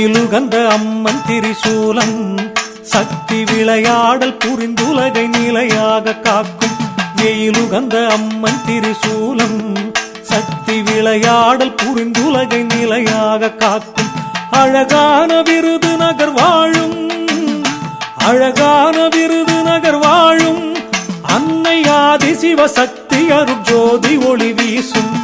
வெயிலுகந்த அம்மன் திரிசூலம் சக்தி விளையாடல் புரிந்துலகை நிலையாக காக்கும் வெயிலுகந்த அம்மன் திரிசூலம் சக்தி விளையாடல் புரிந்துலகை நிலையாக காக்கும். அழகான விருது நகர் வாழும் அழகான விருது நகர் வாழும் அன்னை ஆதி சிவசக்தி அருட்ஜோதி ஒளி வீசும்.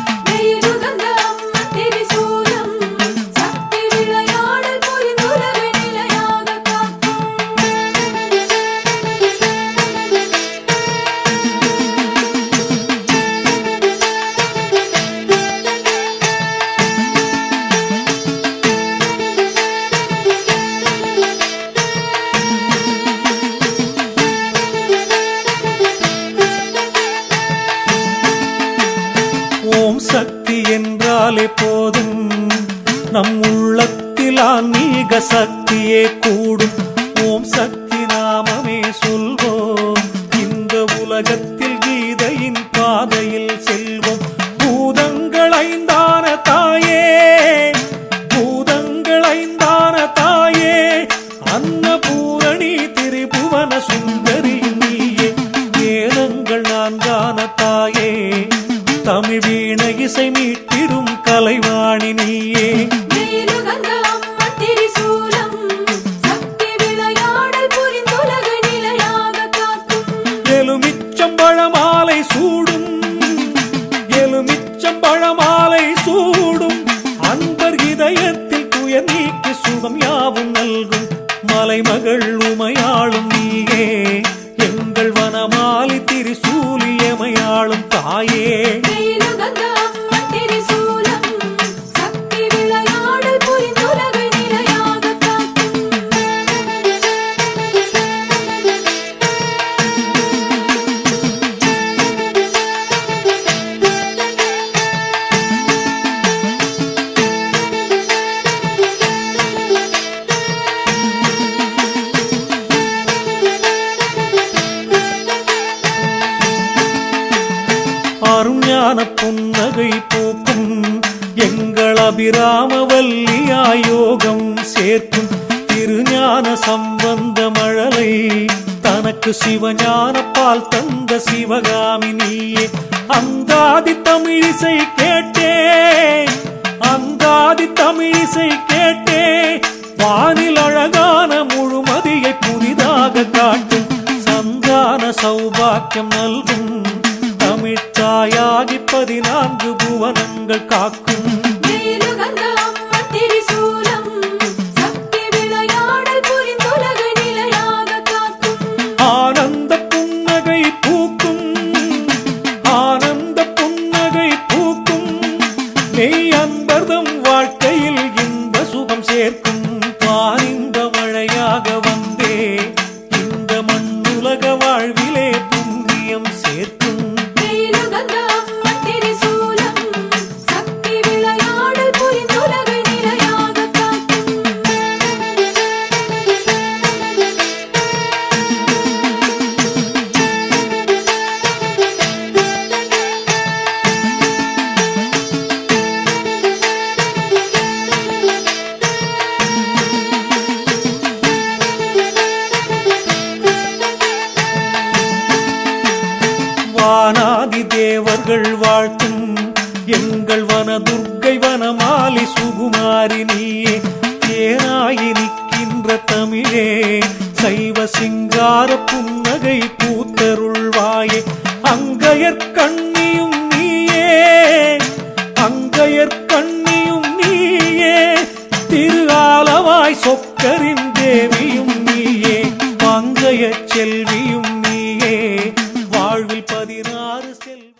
போதும். நம் உள்ளத்தில் ஆன்மீக சக்தியே கூடும். ஓம் சக்தி நாமமே சொல்வோம். இந்த உலகத்தில் கீதையின் பாதையில் செல்வோம். பூதங்கள் ஐந்தான தாயே பூதங்கள் ஐந்தான தாயே அன்னபூரணி திரிபுவன சுந்தரி நீயே. வேதங்கள் நான்கான தாயே தமிழ் வீண இசை மீட்டிடும் கலைவாணி நீயே. எலுமிச்சம்பழமாலை சூடும். எலுமிச்சம்பழமாலை சூடும். அன்பர் இதயத்தில் துயர் நீக்கி சுகம் யாவும் நல்கும். மலைமகள் உமையாளும் நீயே. எங்கள் வனமாலி திரிசூலியமையாளும் தாயே. எங்கள் அபிராம சேர்க்கும் திருஞான சம்பந்த மழலை. தனக்கு சிவஞான பால் தந்த சிவகாமி நீயே. அந்தாதி தமிழிசை கேட்டே அந்தாதி தமிழிசை கேட்டே. வானில் அழகான முழுமதியை புதிதாக காட்டும் சந்தான சௌபாக்கியம் நல்கும். தமிழ்த்தாயாகி பதினான்கு புவனங்கள் காக்கும். அன்பர்தம் வாழ்க்கையில் இன்ப சுகம் சேர்க்கும் பாரின் தேவர்கள் வாழ்த்தும். எங்கள் வன துர்க்கை வனமாலி சுகுமாரி நீயே. தேனாயி தமிழே சைவ சிங்கார புன்னகை பூத்தருள்வாயே. அங்கையர் கண்ணியும் நீயே அங்கையர் கண்ணியும் நீயே. திரு ஆலவாய் சொக்கரின் தேவியும் நீயே. பங்கைய செல்வியும்